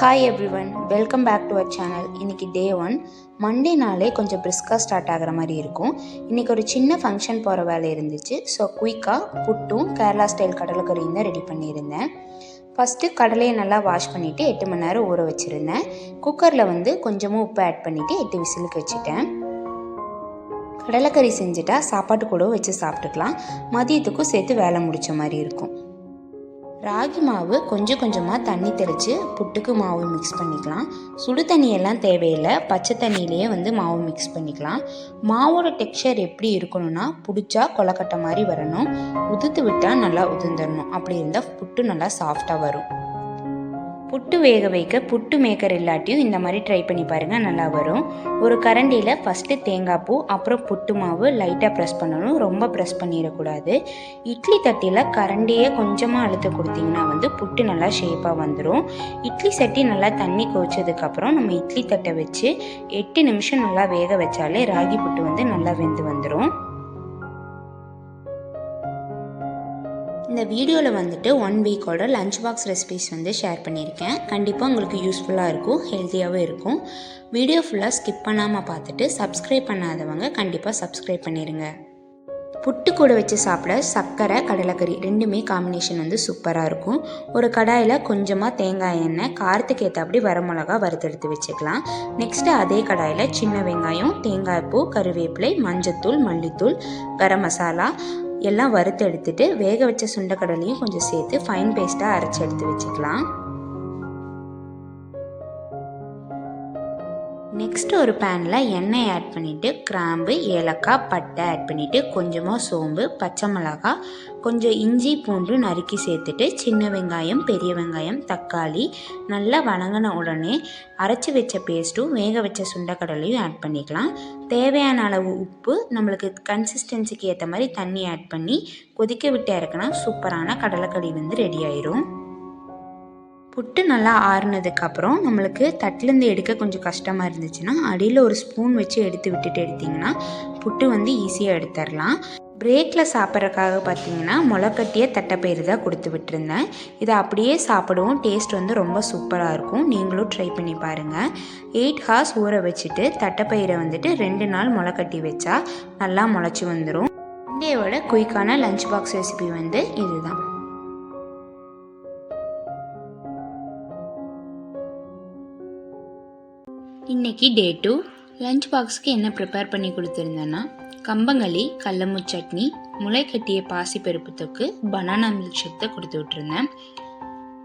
Hi everyone welcome back to our channel இன்றைக்கி day one Monday நாளே கொஞ்சம் பிரிஸ்காக start ஆகிற மாதிரி இருக்கும். இன்றைக்கி ஒரு சின்ன ஃபங்க்ஷன் போகிற வேலை இருந்துச்சு. ஸோ குயிக்காக புட்டும் கேரளா ஸ்டைல் கடலைக்கறியும் தான் ரெடி பண்ணியிருந்தேன். ஃபஸ்ட்டு கடலையை நல்லா வாஷ் பண்ணிவிட்டு எட்டு மணி நேரம் ஊற வச்சுருந்தேன். குக்கரில் வந்து கொஞ்சமாக உப்பு ஆட் பண்ணிவிட்டு எட்டு விசிலுக்கு வச்சுட்டேன். கடலைக்கறி செஞ்சுட்டா சாப்பாட்டு கூட வச்சு சாப்பிட்டுக்கலாம். மதியத்துக்கும் சேர்த்து வேலை முடித்த மாதிரி இருக்கும். ராகி மாவு கொஞ்சம் கொஞ்சமாக தண்ணி தெளித்து புட்டுக்கு மாவு மிக்ஸ் பண்ணிக்கலாம். சுடு தண்ணியெல்லாம் தேவையில்லை. பச்சை தண்ணியிலேயே வந்து மாவு மிக்ஸ் பண்ணிக்கலாம். மாவோட டெக்ஸ்சர் எப்படி இருக்கணும்னா பிடிச்சா கொலக்கட்டை மாதிரி வரணும். உதுத்து விட்டால் நல்லா உதிர்ந்துடணும் அப்படி இருந்தால் புட்டு நல்லா சாஃப்டாக வரும். புட்டு வேக வைக்க புட்டு மேக்கர் இல்லாட்டியும் இந்த மாதிரி ட்ரை பண்ணி பாருங்கள் நல்லா வரும். ஒரு கரண்டியில் ஃபஸ்ட்டு தேங்காய் பூ அப்புறம் புட்டு மாவு லைட்டாக ப்ரெஸ் பண்ணணும். ரொம்ப ப்ரெஸ் பண்ணிடக்கூடாது. இட்லி தட்டியில் கரண்டியே கொஞ்சமாக அழுத்த கொடுத்தீங்கன்னா வந்து புட்டு நல்லா ஷேப்பாக வந்துடும் இட்லி சட்டி நல்லா தண்ணி கொதிச்சதுக்கப்புறம் நம்ம இட்லி தட்டை வச்சு எட்டு நிமிஷம் நல்லா வேக வச்சாலே ராகி புட்டு வந்து நல்லா வெந்து வந்துடும் இந்த வீடியோவில் வந்துட்டு ஒன் வீக்கோட லஞ்ச் பாக்ஸ் ரெசிபிஸ் வந்து ஷேர் பண்ணியிருக்கேன். கண்டிப்பாக உங்களுக்கு யூஸ்ஃபுல்லாக இருக்கும் ஹெல்த்தியாகவும் இருக்கும். வீடியோ ஃபுல்லாக ஸ்கிப் பண்ணாமல் பார்த்துட்டு சப்ஸ்கிரைப் பண்ணாதவங்க கண்டிப்பாக சப்ஸ்கிரைப் பண்ணிடுங்க புட்டு கூட வச்சு சாப்பிட சர்க்கரை கடலைக்கறி ரெண்டுமே காம்பினேஷன் வந்து சூப்பராக இருக்கும். ஒரு கடாயில் கொஞ்சமாக தேங்காய் எண்ணெய் காரத்துக்கு ஏற்றபடி வரமிளகா வறுத்தெடுத்து வச்சுக்கலாம். நெக்ஸ்ட்டு அதே கடாயில் சின்ன வெங்காயம் தேங்காய் பூ கருவேப்பிலை மஞ்சத்தூள் மல்லித்தூள் கரம் மசாலா எல்லாம் வறுத்து எடுத்துட்டு வேக வச்ச சுண்டக்கடலையும் கொஞ்சம் சேர்த்து ஃபைன் பேஸ்ட்டாக அரைச்சி எடுத்து வச்சுக்கலாம். நெக்ஸ்ட் ஒரு பேனில் எண்ணெய் ஆட் பண்ணிவிட்டு கிராம்பு ஏலக்காய் பட்டை ஆட் பண்ணிவிட்டு கொஞ்சமாக சோம்பு பச்சை மிளகாய் கொஞ்சம் இஞ்சி பூண்டு நறுக்கி சேர்த்துட்டு சின்ன வெங்காயம் பெரிய வெங்காயம் தக்காளி நல்லா வணங்கின உடனே அரைச்சி வச்ச பேஸ்ட்டும் வேக வச்ச சுண்டக்கடலையும் ஆட் பண்ணிக்கலாம். தேவையான அளவு உப்பு நம்மளுக்கு கன்சிஸ்டன்சிக்கு ஏற்ற மாதிரி தண்ணி ஆட் பண்ணி கொதிக்க விட்டு இறக்குனா சூப்பரான கடலைக்கடி வந்து ரெடி ஆயிரும். புட்டு நல்லா ஆறுனதுக்கப்புறம் நம்மளுக்கு தட்டிலேருந்து எடுக்க கொஞ்சம் கஷ்டமாக இருந்துச்சுன்னா அடியில் ஒரு ஸ்பூன் வச்சு எடுத்து விட்டுட்டு எடுத்திங்கன்னா புட்டு வந்து ஈஸியாக எடுத்துடலாம் பிரேக்கில் சாப்பிட்றதுக்காக பார்த்தீங்கன்னா முளைக்கட்டிய தட்டைப்பயிறு தான் கொடுத்து விட்டுருந்தேன். இதை அப்படியே சாப்பிடுவோம். டேஸ்ட் வந்து ரொம்ப சூப்பராக இருக்கும். நீங்களும் ட்ரை பண்ணி பாருங்கள் எயிட் ஹார்ஸ் ஊற வச்சுட்டு தட்டைப்பயிரை வந்துட்டு ரெண்டு நாள் முளைக்கட்டி வச்சா நல்லா முளைச்சி வந்துடும் இந்தியாவோட குயிக்கான லஞ்ச் பாக்ஸ் ரெசிபி வந்து இதுதான். இன்றைக்கி டே டூ லஞ்ச் பாக்ஸுக்கு என்ன ப்ரிப்பேர் பண்ணி கொடுத்துருந்தேன்னா கம்பங்களி கல்லமு சட்னி முளை கட்டிய பாசிப்பருப்பு தொக்கு பனானா மில்க் ஷேக் கொடுத்து விட்டுருந்தேன்.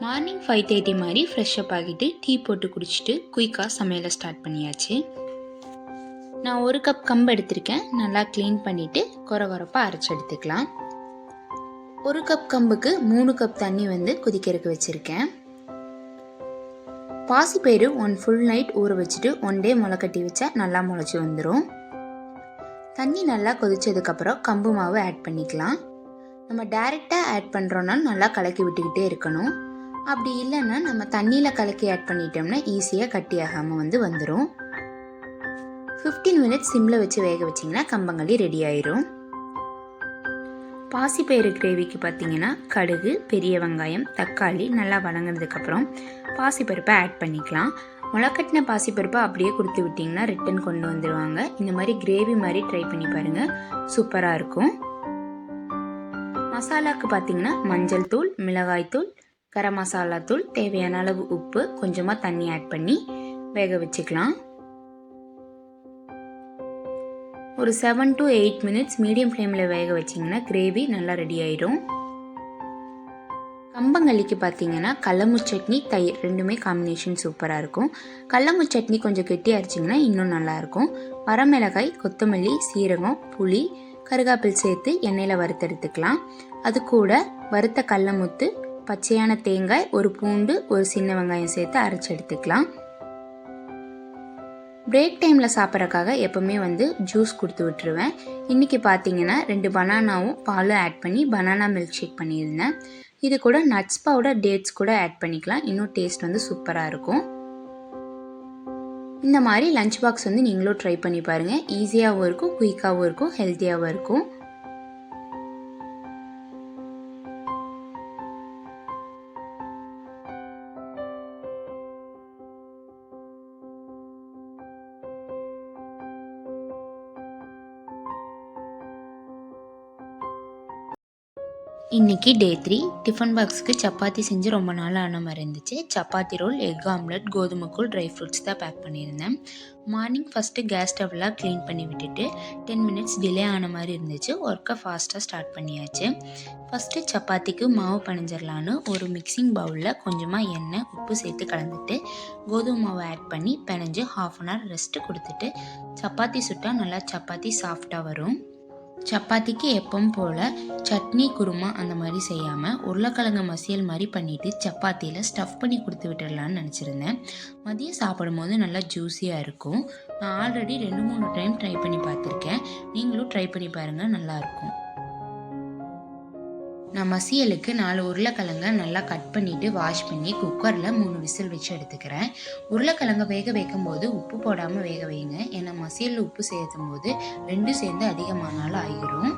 மார்னிங் ஃபைவ் தேர்ட்டி மாதிரி ஃப்ரெஷ்அப் ஆகிட்டு டீ போட்டு குடிச்சிட்டு குயிக்காக சமையலை ஸ்டார்ட் பண்ணியாச்சு. நான் ஒரு கப் கம்பு எடுத்திருக்கேன். நல்லா க்ளீன் பண்ணிவிட்டு குறை குறப்பாக அரைச்சி எடுத்துக்கலாம். ஒரு கப் கம்புக்கு மூணு கப் தண்ணி வந்து கொதிக்கிறதுக்கு வச்சுருக்கேன். பாசிப்பயிறு ஒன் ஃபுல் நைட் ஊற வச்சுட்டு ஒன் டே முளை கட்டி வச்சா நல்லா முளைச்சி வந்துடும் தண்ணி நல்லா கொதிச்சதுக்கப்புறம் கம்பு மாவு ஆட் பண்ணிக்கலாம். நம்ம டைரெக்டாக ஆட் பண்ணுறோன்னா நல்லா கலக்கி விட்டுக்கிட்டே இருக்கணும். அப்படி இல்லைன்னா நம்ம தண்ணியில் கலக்கி ஆட் பண்ணிட்டோம்னா ஈஸியாக கட்டி ஆகாமல் வந்து வந்துடும் ஃபிஃப்டீன் மினிட்ஸ் சிம்மில் வச்சு வேக வச்சிங்கன்னா கம்பங்களி ரெடி ஆயிரும். பாசிப்பயிறு கிரேவிக்கு பார்த்தீங்கன்னா கடுகு பெரிய வெங்காயம் தக்காளி நல்லா வதங்கினதுக்கப்புறம் பாசிப்பருப்பை ஆட் பண்ணிக்கலாம். முளைக்கட்டின பாசிப்பருப்பை அப்படியே கொடுத்து விட்டிங்கன்னா ரிட்டன் கொண்டு வந்துடுவாங்க இந்த மாதிரி கிரேவி மாதிரி ட்ரை பண்ணி பாருங்கள் சூப்பராக இருக்கும். மசாலாவுக்கு பார்த்தீங்கன்னா மஞ்சள் தூள் மிளகாய் தூள் கரம் மசாலா தூள் தேவையான அளவு உப்பு கொஞ்சமாக தண்ணி ஆட் பண்ணி வேக வச்சுக்கலாம். ஒரு seven to eight minutes medium ஃப்ளேமில் வேக வச்சிங்கன்னா கிரேவி நல்லா ரெடி ஆயிடும். கம்பங்களிக்கு பார்த்தீங்கன்னா கடலமு சட்னி தயிர் ரெண்டுமே காம்பினேஷன் சூப்பராக இருக்கும். கடலமு சட்னி கொஞ்சம் கெட்டி அரைச்சிங்கன்னா இன்னும் நல்லாயிருக்கும் வரமிளகாய் கொத்தமல்லி சீரகம் புளி கருகாப்பில் சேர்த்து எண்ணெயில் வறுத்தெடுத்துக்கலாம் அது கூட வறுத்த கடலமுத்து பச்சையான தேங்காய் ஒரு பூண்டு ஒரு சின்ன வெங்காயம் சேர்த்து அரைச்சி எடுத்துக்கலாம். பிரேக் டைமில் சாப்பிட்றக்காக எப்போவுமே வந்து ஜூஸ் கொடுத்து விட்டுருவேன். இன்றைக்கி பார்த்தீங்கன்னா ரெண்டு பனானாவும் பாலும் ஆட் பண்ணி பனானா மில்க் ஷேக் பண்ணியிருந்தேன். இது கூட நட்ஸ் பவுடர் டேட்ஸ் கூட ஆட் பண்ணிக்கலாம். இன்னும் டேஸ்ட் வந்து சூப்பராக இருக்கும். இந்த மாதிரி லஞ்ச் பாக்ஸ் வந்து நீங்களும் ட்ரை பண்ணி பாருங்கள் ஈஸியாகவும் இருக்கும் குயிக்காகவும் இருக்கும் ஹெல்த்தியாகவும் இருக்கும். இன்றைக்கி டே த்ரீ டிஃபன் பாக்ஸுக்கு சப்பாத்தி செஞ்சு ரொம்ப நாள் ஆன மாதிரி இருந்துச்சு. சப்பாத்தி ரோல் எக் ஆம்லெட் கோதுமை கூழ் ட்ரை ஃப்ரூட்ஸ் தான் பேக் பண்ணியிருந்தேன். மார்னிங் ஃபஸ்ட்டு கேஸ் ஸ்டவ்லாம் க்ளீன் பண்ணி விட்டுட்டு டென் மினிட்ஸ் டிலே ஆன மாதிரி இருந்துச்சு. ஒர்க்கை ஃபாஸ்ட்டாக ஸ்டார்ட் பண்ணியாச்சு. ஃபஸ்ட்டு சப்பாத்திக்கு மாவு பிணைஞ்சிடலான்னு ஒரு மிக்சிங் பவுலில் கொஞ்சமாக எண்ணெய் உப்பு சேர்த்து கலந்துட்டு கோதுமை மாவை ஆட் பண்ணி பிணைஞ்சு ஹாஃப் அன் ஹவர் ரெஸ்ட்டு கொடுத்துட்டு சப்பாத்தி சுட்டால் நல்லா சப்பாத்தி சாஃப்டாக வரும். சப்பாத்திக்கு எப்பவும் போல் சட்னி குருமா அந்த மாதிரி செய்யாமல் உருளைக்கிழங்கு மசியல் மாதிரி பண்ணிவிட்டு சப்பாத்தியில் ஸ்டஃப் பண்ணி கொடுத்து விட்டுடலான்னு நினச்சிருந்தேன். மதியம் சாப்பிடும்போது நல்லா ஜூஸியாக இருக்கும். நான் ஆல்ரெடி ரெண்டு மூணு டைம் ட்ரை பண்ணி பார்த்துருக்கேன். நீங்களும் ட்ரை பண்ணி பாருங்கள் நல்லாயிருக்கும் நான் மசியலுக்கு நாலு உருளைக்கிழங்க நல்லா கட் பண்ணிவிட்டு வாஷ் பண்ணி குக்கரில் மூணு விசில் வச்சு எடுத்துக்கிறேன். உருளைக்கிழங்க வேக வைக்கும் போது உப்பு போடாமல் வேக வைங்க ஏன்னா மசியலில் உப்பு சேர்த்தும் போது ரெண்டும் சேர்ந்து அதிகமானாலும் ஆகிரும்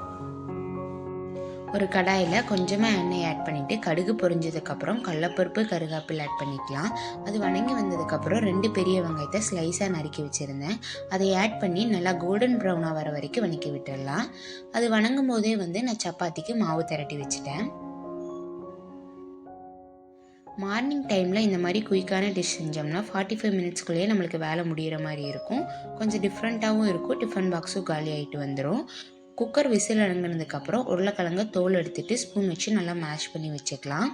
ஒரு கடாயில் கொஞ்சமாக எண்ணெய் ஆட் பண்ணிவிட்டு கடுகு பொரிஞ்சதுக்கப்புறம் கடலப்பருப்பு கருகாப்பில் ஆட் பண்ணிக்கலாம். அது வணங்கி வந்ததுக்கப்புறம் ரெண்டு பெரிய வெங்காயத்தை ஸ்லைஸாக நறுக்கி வச்சுருந்தேன். அதை ஆட் பண்ணி நல்லா கோல்டன் ப்ரௌனாக வர வரைக்கும் வணக்கி விட்டுடலாம். அது வணங்கும் போதே வந்து நான் சப்பாத்திக்கு மாவு திரட்டி வச்சுட்டேன். மார்னிங் டைமில் இந்த மாதிரி குயிக்கான டிஷ் செஞ்சோம்னா ஃபார்ட்டி ஃபைவ் மினிட்ஸ்க்குள்ளேயே நம்மளுக்கு வேலை முடிகிற மாதிரி இருக்கும். கொஞ்சம் டிஃப்ரெண்ட்டாகவும் இருக்கும். டிஃபன் பாக்ஸும் காலி ஆகிட்டு வந்துடும் குக்கர் விசில் அடங்கினதுக்கப்புறம் உருளைக்கிழங்க தோல் எடுத்துட்டு ஸ்பூன் வச்சு நல்லா மேஷ் பண்ணி வச்சுக்கலாம்.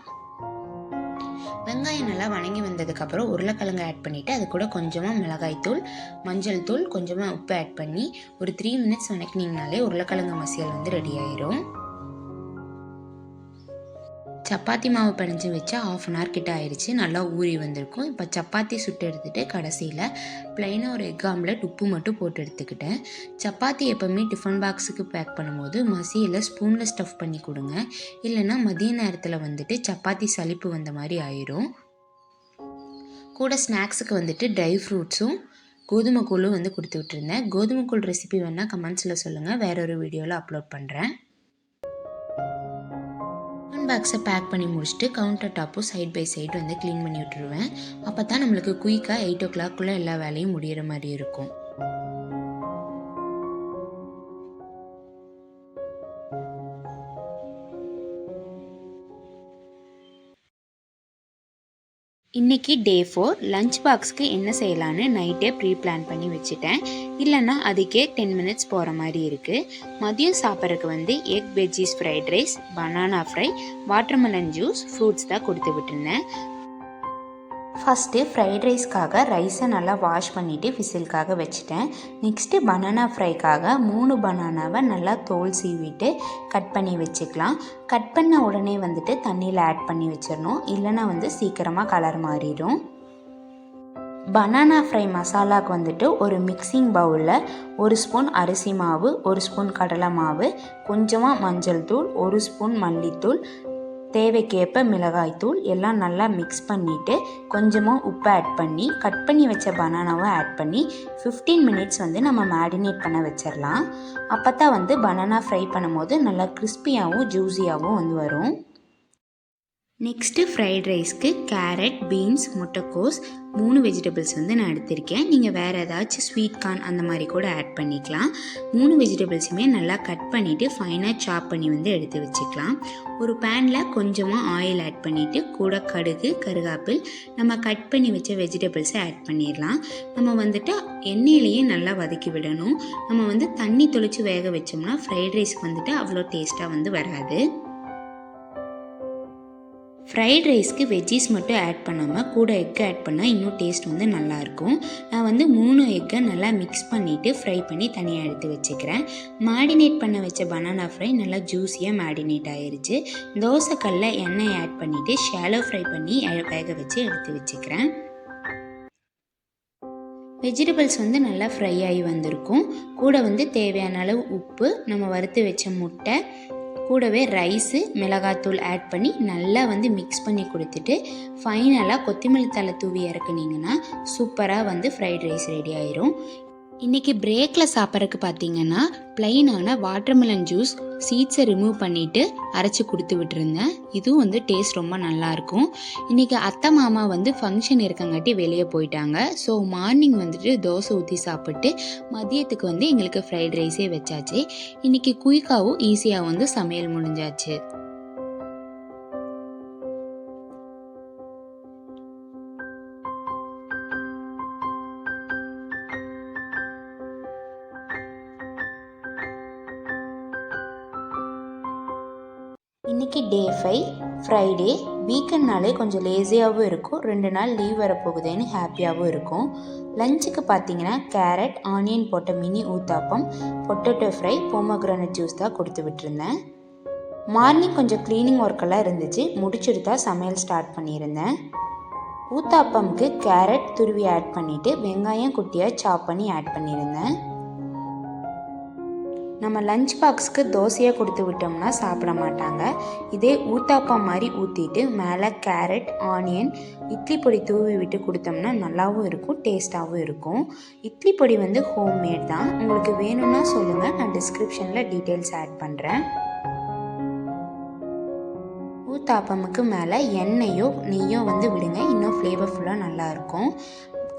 வெங்காயம் நல்லா வணங்கி வந்ததுக்கப்புறம் உருளைக்கிழங்கு ஆட் பண்ணிவிட்டு அது கூட கொஞ்சமாக மிளகாய்த்தூள் மஞ்சள் தூள் கொஞ்சமாக உப்பு ஆட் பண்ணி ஒரு த்ரீ மினிட்ஸ் வணக்கினீங்கனாலே உருளைக்கிழங்கு மசியல் வந்து ரெடி ஆயிரும். சப்பாத்தி மாவு பிணைஞ்சு வச்சா ஆஃப் அன் ஹவர் கிட்ட ஆயிடுச்சு. நல்லா ஊறி வந்திருக்கும். இப்போ சப்பாத்தி சுட்டு எடுத்துகிட்டு கடைசியில் ப்ளைனாக ஒரு எக் ஆம்லெட் உப்பு மட்டும் போட்டு எடுத்துக்கிட்டேன். சப்பாத்தி எப்போவுமே டிஃபன் பாக்ஸுக்கு பேக் பண்ணும்போது மசியில் ஸ்பூனில் ஸ்டஃப் பண்ணி கொடுங்க. இல்லைன்னா மதிய நேரத்தில் வந்துட்டு சப்பாத்தி சளிப்பு வந்த மாதிரி ஆயிரும். கூட ஸ்நாக்ஸுக்கு வந்துட்டு ட்ரை ஃப்ரூட்ஸும் கோதுமை கூழும் வந்து கொடுத்து விட்டுருந்தேன் கோதுமை கூழ் ரெசிபி வேணால் கமெண்ட்ஸில் சொல்லுங்கள் வேற ஒரு வீடியோவில் அப்லோட் பண்ணுறேன் பாக்ஸை பேக் பண்ணி முடிச்சுட்டு கவுண்டர் டாப்பும் சைட் பை சைடு வந்து க்ளீன் பண்ணி விட்டுருவேன். அப்போ தான் நம்மளுக்கு குயிக்காக எயிட் ஓ கிளாக்குள்ளே எல்லா வேலையும் முடிகிற மாதிரி இருக்கும். இன்றைக்கி டே ஃபோர் லஞ்ச் பாக்ஸ்க்கு என்ன செய்யலான்னு நைட்டே ப்ரீ பிளான் பண்ணி வச்சுட்டேன். இல்லைன்னா அதுக்கே டென் மினிட்ஸ் போகிற மாதிரி இருக்குது மதியம் சாப்பிட்றதுக்கு வந்து egg veggies fried rice banana fry watermelon juice fruits தான் கொடுத்து விட்டுருந்தேன். ஃபஸ்ட்டு ஃப்ரைட் ரைஸ்க்காக ரைஸை நல்லா வாஷ் பண்ணிவிட்டு விசிலுக்காக வச்சுட்டேன். நெக்ஸ்ட்டு பனானா ஃப்ரைக்காக மூணு பனானாவை நல்லா தோல் சீவிட்டு கட் பண்ணி வச்சுக்கலாம். கட் பண்ண உடனே வந்துட்டு தண்ணியில் ஆட் பண்ணி வச்சிடணும். இல்லைன்னா வந்து சீக்கிரமாக கலர் மாறிடும். பனானா ஃப்ரை மசாலாவுக்கு வந்துட்டு ஒரு மிக்சிங் பவுலில் ஒரு ஸ்பூன் அரிசி மாவு ஒரு ஸ்பூன் கடலை மாவு கொஞ்சமாக மஞ்சள் தூள் ஒரு ஸ்பூன் மல்லித்தூள் தேவைக்கேற்ப மிளகாய்த்தூள் எல்லாம் நல்லா மிக்ஸ் பண்ணிவிட்டு கொஞ்சமாக உப்பு ஆட் பண்ணி கட் பண்ணி வச்ச பனானாவை ஆட் பண்ணி ஃபிஃப்டீன் மினிட்ஸ் வந்து நம்ம மேரினேட் பண்ண வச்சிடலாம் அப்போ தான் வந்து பனானா ஃப்ரை பண்ணும்போது நல்லா கிறிஸ்பியாகவும் ஜூஸியாகவும் வந்து வரும். நெக்ஸ்ட்டு ஃப்ரைட் ரைஸ்க்கு கேரட் பீன்ஸ் முட்டைக்கோஸ் மூணு வெஜிடபிள்ஸ் வந்து நான் எடுத்திருக்கேன். நீங்கள் வேறு ஏதாச்சும் ஸ்வீட் கார்ன் அந்த மாதிரி கூட ஆட் பண்ணிக்கலாம். மூணு வெஜிடபிள்ஸுமே நல்லா கட் பண்ணிவிட்டு ஃபைனாக சாப் பண்ணி வந்து எடுத்து வச்சுக்கலாம். ஒரு பேனில் கொஞ்சமாக ஆயில் ஆட் பண்ணிவிட்டு கூட கடுகு கருகாப்பில் நம்ம கட் பண்ணி வச்ச வெஜிடபிள்ஸை ஆட் பண்ணிடலாம். நம்ம வந்துட்டு எண்ணெயிலேயே நல்லா வதக்கி விடணும். நம்ம வந்து தண்ணி தொளிச்சு வேக வச்சோம்னா ஃப்ரைட் ரைஸ்க்கு வந்துட்டு அவ்வளோ டேஸ்ட்டாக வந்து வராது. ஃப்ரைட் ரைஸ்க்கு வெஜ்ஜீஸ் மட்டும் ஆட் பண்ணாமல் கூட எக் ஆட் பண்ணால் இன்னும் டேஸ்ட் வந்து நல்லாயிருக்கும். நான் வந்து மூணு எக்கை நல்லா மிக்ஸ் பண்ணிவிட்டு ஃப்ரை பண்ணி தனியாக எடுத்து வச்சுக்கிறேன். மேடினேட் பண்ண வச்ச பனானா ஃப்ரை நல்லா ஜூஸியாக மேடினேட் ஆயிடுச்சு தோசைக்கல்ல எண்ணெய் ஆட் பண்ணிவிட்டு ஷாலோ ஃப்ரை பண்ணி வேக வச்சு எடுத்து வச்சுக்கிறேன். வெஜிடபிள்ஸ் வந்து நல்லா ஃப்ரை ஆகி வந்திருக்கும். கூட வந்து தேவையான அளவு உப்பு நம்ம வறுத்து வச்ச முட்டை கூடவே ரைஸு மிளகாத்தூள் ஆட் பண்ணி நல்லா வந்து மிக்ஸ் பண்ணி கொடுத்துட்டு ஃபைனலாக கொத்தமல்லி தலை தூவி இறக்குனீங்கன்னா சூப்பராக வந்து ஃப்ரைட் ரைஸ் ரெடி ஆயிரும். இன்றைக்கி பிரேக்கில் சாப்பிட்றதுக்கு பார்த்தீங்கன்னா ப்ளைனான வாட்டர்மெலன் ஜூஸ் சீட்ஸை ரிமூவ் பண்ணிவிட்டு அரைச்சி கொடுத்து விட்டுருந்தேன். இதுவும் வந்து டேஸ்ட் ரொம்ப நல்லாயிருக்கும் இன்றைக்கி அத்தை மாமா வந்து ஃபங்க்ஷன் இருக்கங்காட்டி வெளியே போயிட்டாங்க. ஸோ மார்னிங் வந்துட்டு தோசை ஊற்றி சாப்பிட்டு மதியத்துக்கு வந்து எங்களுக்கு ஃப்ரைட் ரைஸே வச்சாச்சு. இன்றைக்கி குயிக்காகவும் ஈஸியாக வந்து சமையல் முடிஞ்சாச்சு. டே ஃபைவ் ஃப்ரைடே வீக்கெண்ட்னாலே கொஞ்சம் லேசியாகவும் இருக்கும். ரெண்டு நாள் லீவ் வரப்போகுதேன்னு ஹாப்பியாகவும் இருக்கும். லஞ்சுக்கு பார்த்தீங்கன்னா கேரட் ஆனியன் போட்ட mini uttapam potato fry pomegranate juice தான் கொடுத்து விட்டுருந்தேன். மார்னிங் கொஞ்சம் க்ளீனிங் ஒர்க்கெல்லாம் இருந்துச்சு. முடிச்சுட்டு தான் சமையல் ஸ்டார்ட் பண்ணியிருந்தேன். ஊத்தாப்பம்க்கு கேரட் துருவி ஆட் பண்ணிவிட்டு வெங்காயம் குட்டியாக சாப் பண்ணி ஆட் பண்ணியிருந்தேன். நம்ம லஞ்ச் பாக்ஸ்க்கு தோசையாக கொடுத்து விட்டோம்னா சாப்பிட மாட்டாங்க. இதே ஊத்தாப்பம் மாதிரி ஊற்றிட்டு மேலே கேரட் ஆனியன் இட்லி பொடி தூவி விட்டு கொடுத்தோம்னா நல்லாவும் இருக்கும் டேஸ்ட்டாகவும் இருக்கும். இட்லி பொடி வந்து ஹோம்மேட் தான். உங்களுக்கு வேணும்னா சொல்லுங்கள் நான் டிஸ்கிரிப்ஷனில் டீட்டெயில்ஸ் ஆட் பண்ணுறேன் ஊத்தாப்பமுக்கு மேலே எண்ணெயோ நெய்யோ வந்து விடுங்க இன்னும் ஃப்ளேவர்ஃபுல்லாக நல்லாயிருக்கும்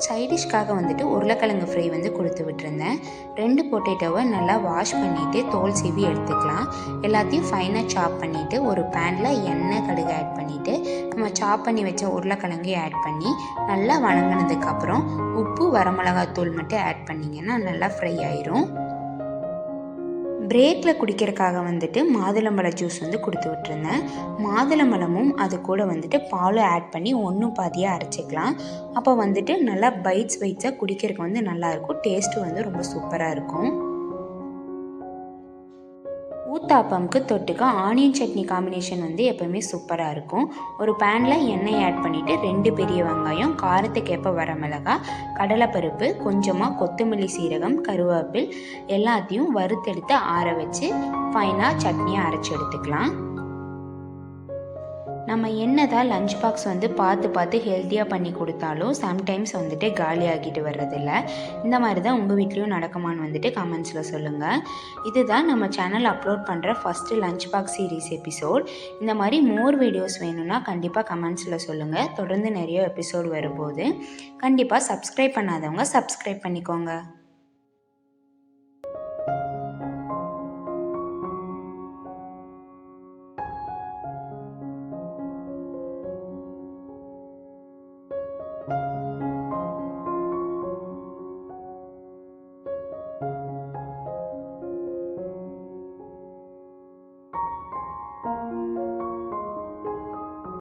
சைடிஷ்காக வந்துட்டு உருளைக்கிழங்கு ஃப்ரை வந்து கொடுத்து விட்டுருந்தேன். ரெண்டு பொட்டேட்டோவை நல்லா வாஷ் பண்ணிவிட்டு தோல் சீவி எடுத்துக்கலாம். எல்லாத்தையும் ஃபைனாக சாப் பண்ணிவிட்டு ஒரு பேனில் எண்ணெய் கடுகு ஆட் பண்ணிவிட்டு நம்ம சாப் பண்ணி வச்ச உருளைக்கிழங்கு ஆட் பண்ணி நல்லா வணங்கினதுக்கப்புறம் உப்பு வரமிளகாத்தூள் மட்டும் ஆட் பண்ணிங்கன்னா நல்லா ஃப்ரை ஆயிரும். பிரேக்கில் குடிக்கிறதுக்காக வந்துட்டு மாதுளம்பழ ஜூஸ் வந்து கொடுத்து விட்டுருந்தேன். மாதுளம்பழமும் அது கூட வந்துட்டு பாலும் ஆட் பண்ணி ஒன்றும் பாதியாக அரைச்சிக்கலாம். அப்போ வந்துட்டு நல்லா பைட்ஸ் பைட்ஸாக குடிக்கிறதுக்கு வந்து நல்லாயிருக்கும் டேஸ்ட்டு வந்து ரொம்ப சூப்பராக இருக்கும். ஊத்தாப்பம்க்கு தொட்டுக்க ஆனியன் சட்னி காம்பினேஷன் வந்து எப்போவுமே சூப்பராக இருக்கும். ஒரு பேனில் எண்ணெய் ஆட் பண்ணிவிட்டு ரெண்டு பெரிய வெங்காயம் காரத்துக்கேற்ப வர மிளகாய் கடலைப்பருப்பு கொஞ்சமாக கொத்தமல்லி சீரகம் கருவேப்பில் எல்லாத்தையும் வறுத்தெடுத்து ஆற வச்சு ஃபைனாக சட்னியை அரைச்சி எடுத்துக்கலாம். நம்ம என்னதான் லஞ்ச் பாக்ஸ் வந்து பார்த்து பார்த்து ஹெல்த்தியாக பண்ணி கொடுத்தாலும் சம்டைம்ஸ் வந்துட்டு காலி ஆகிட்டு வர்றதில்ல. இந்த மாதிரி தான் உங்கள் வீட்லேயும் நடக்குமான்னு வந்துட்டு கமெண்ட்ஸில் சொல்லுங்கள் இதுதான் நம்ம சேனல் அப்லோட் பண்ணுற first lunch box series episode இந்த மாதிரி மோர் வீடியோஸ் வேணும்னா கண்டிப்பாக கமெண்ட்ஸில் சொல்லுங்கள் தொடர்ந்து நிறைய எபிசோட் வரும்போது கண்டிப்பாக சப்ஸ்கிரைப் பண்ணாதவங்க சப்ஸ்கிரைப் பண்ணிக்கோங்க.